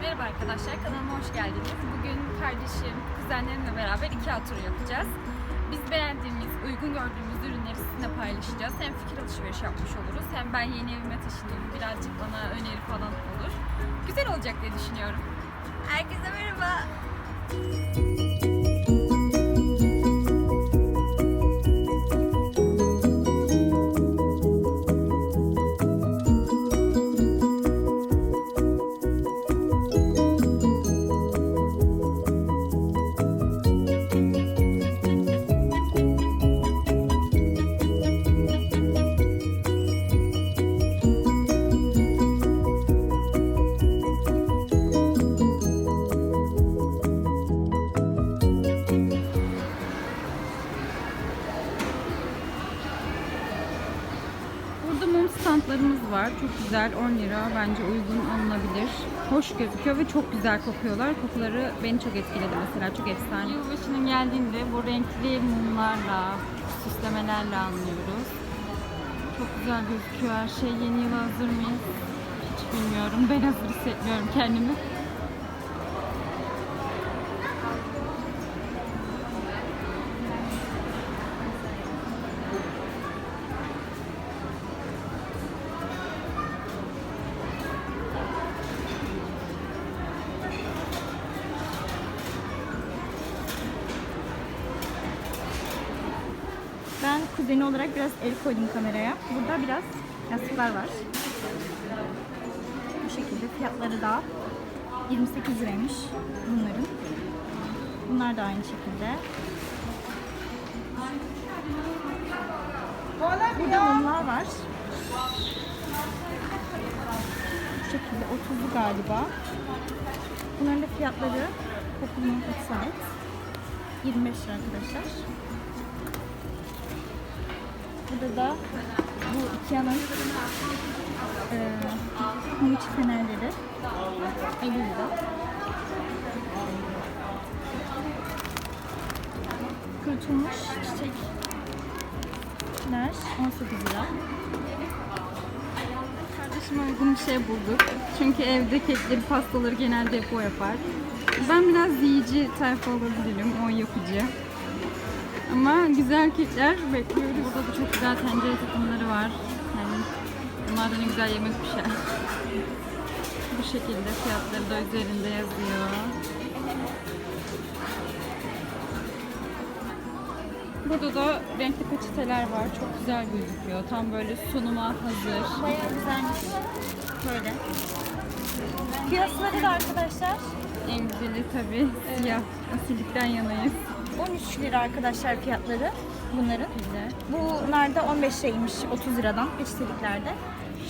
Merhaba arkadaşlar, kanalıma hoş geldiniz. Bugün kardeşim, kuzenlerimle beraber iki turu yapacağız. Biz beğendiğimiz, uygun gördüğümüz ürünleri sizinle paylaşacağız. Hem fikir alışveriş yapmış oluruz, hem ben yeni evime taşınayım, birazcık bana öneri falan olur. Güzel olacak diye düşünüyorum. Herkese merhaba. Güzel. 10 lira. Bence uygun alınabilir. Hoş gözüküyor ve çok güzel kokuyorlar. Kokuları beni çok etkiledi mesela. Çok efsane. Yılbaşının geldiğinde bu renkli mumlarla, süslemelerle anlıyoruz. Çok güzel gözüküyor her şey. Yeni yıla hazır mıyız? Hiç bilmiyorum. Ben hazır hissetmiyorum kendimi. Ben kuzeni olarak biraz el koydum kameraya. Burada biraz yastıklar var. Bu şekilde fiyatları da 28 liraymış bunların. Bunlar da aynı şekilde. Burada mumlar var. Bu şekilde 30'lu galiba. Bunların da fiyatları kokulunun sait. 25 lira arkadaşlar. Burada da bu Ikea'nın e, içi fenerleri 50 lira. Kurutulmuş çiçekler 18 lira. Kardeşime uygun bir şey bulduk. Çünkü evde kekleri, pastaları genelde hep o yapar. Ben biraz yiyici tayfa olabilirim, o yapıcı. Ama güzel kekler bekliyoruz. Burada da çok güzel tencere takımları var. Yani bunlardan güzel yemek pişer. Bu şekilde fiyatları da üzerinde yazıyor. Burada da renkli peçeteler var. Çok güzel gözüküyor. Tam böyle sunuma hazır. Bayağı güzelmiş. Böyle. Fiyatları da arkadaşlar En güzeli tabii siyah. Asillikten yanayız. 13 lira arkadaşlar fiyatları bunların. Güzel. Bunlar da 15 liraymış 30 liradan peçeteliklerde.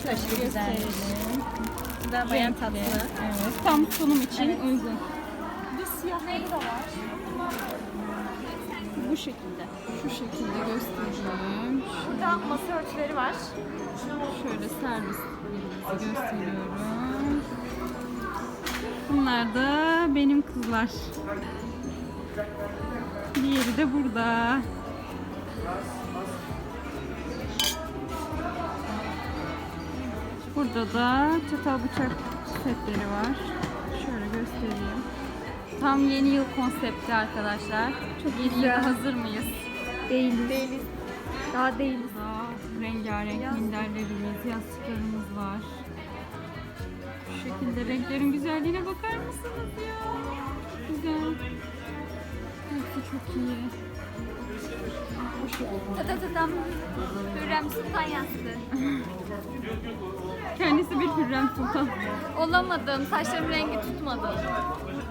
Şu aşırı. Gösterelim. Bu da bayağı tatlı. Evet. Tam sunum için Evet. uygun. Bu siyahları da var. Bu şekilde. Şu şekilde göstereyim. Burada masa örtüleri var. Şöyle servis gösteriyorum. Bunlar da benim kızlar. Diğeri de burada. Burada da çatal bıçak setleri var. Şöyle göstereyim. Tam yeni yıl konsepti arkadaşlar. Çok yeni yıla hazır mıyız? Değiliz. Değiliz. Daha değiliz. Daha rengarenk minderlerimiz, yastıklarımız var. Şu şekilde renklerin güzelliğine bakar mısınız ya? Güzel. Hepsi çok iyi. Tadadadan Hürrem Sultan yastığı. Kendisi bir Hürrem Sultan. Olamadım, saçlarım rengi tutmadı.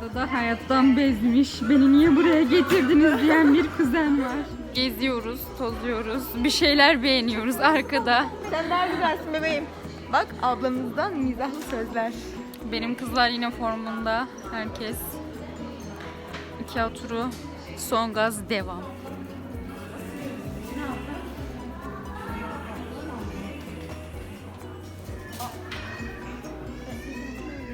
Burada da hayattan bezmiş. Beni niye buraya getirdiniz diyen bir kuzen var. Geziyoruz, tozuyoruz, bir şeyler beğeniyoruz arkada. Sen daha güzelsin bebeğim. Bak ablamızdan mizahlı sözler. Benim kızlar yine formunda. Herkes. İki turu son gaz devam.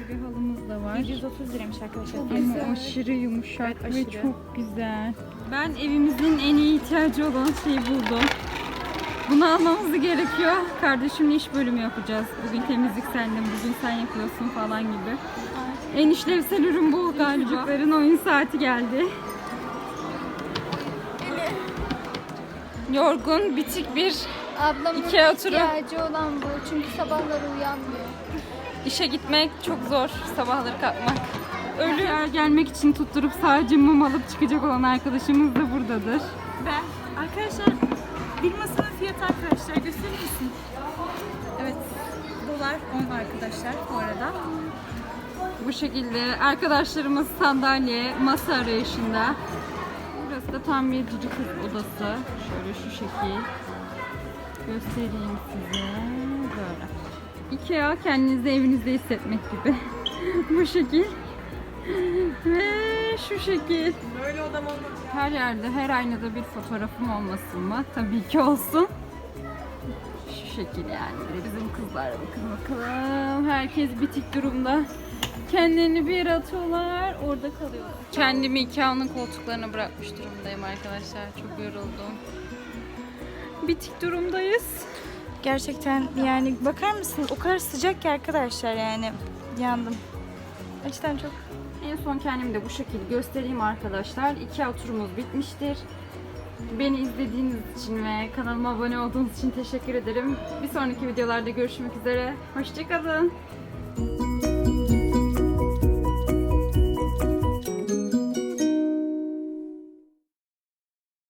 Bir halımız da var. 130 liraymış arkadaşlar. Ama aşırı yumuşak Evet, ve aşırı. çok güzel. Ben evimizin en iyi ihtiyacı olan şeyi buldum. Bunu almamız gerekiyor. Kardeşimle iş bölümü yapacağız. Bugün temizlik sende, bugün sen yapıyorsun falan gibi. En işlevsel ürün bu galiba. Çocukların oyun saati geldi. Yorgun, bitik bir Ablamın Ikea turu. ihtiyacı olan bu. Çünkü sabahları uyanmıyor. işe gitmek çok zor. Sabahları kalkmak. Ölü gelmek için tutturup sadece mum alıp çıkacak olan arkadaşımız da buradadır. Ben arkadaşlar bir masanın fiyatı arkadaşlar gösterir misin? Evet. Dolar 10 arkadaşlar bu arada. Bu şekilde arkadaşlarımız sandalye, masa arayışında. Burası da tam bir cici kız odası. Şöyle şu şekil. Göstereyim size. Böyle. Ikea kendinizi evinizde hissetmek gibi. Bu şekil. Ve şu şekil. Böyle odam olmaz. Her yerde, her aynada bir fotoğrafım olmasın mı? Tabii ki olsun. Şu şekil yani. Bizim kızlar bakın bakalım. Herkes bitik durumda. Kendilerini bir yere atıyorlar, orada kalıyorlar. Kendimi Ikea'nın koltuklarına bırakmış durumdayım arkadaşlar. Çok yoruldum. Bitik durumdayız. Gerçekten yani bakar mısınız o kadar sıcak ki arkadaşlar yani yandım. Gerçekten çok En son kendimi de bu şekilde göstereyim arkadaşlar. İki turumuz bitmiştir. Beni izlediğiniz için ve kanalıma abone olduğunuz için teşekkür ederim. Bir sonraki videolarda görüşmek üzere. Hoşçakalın.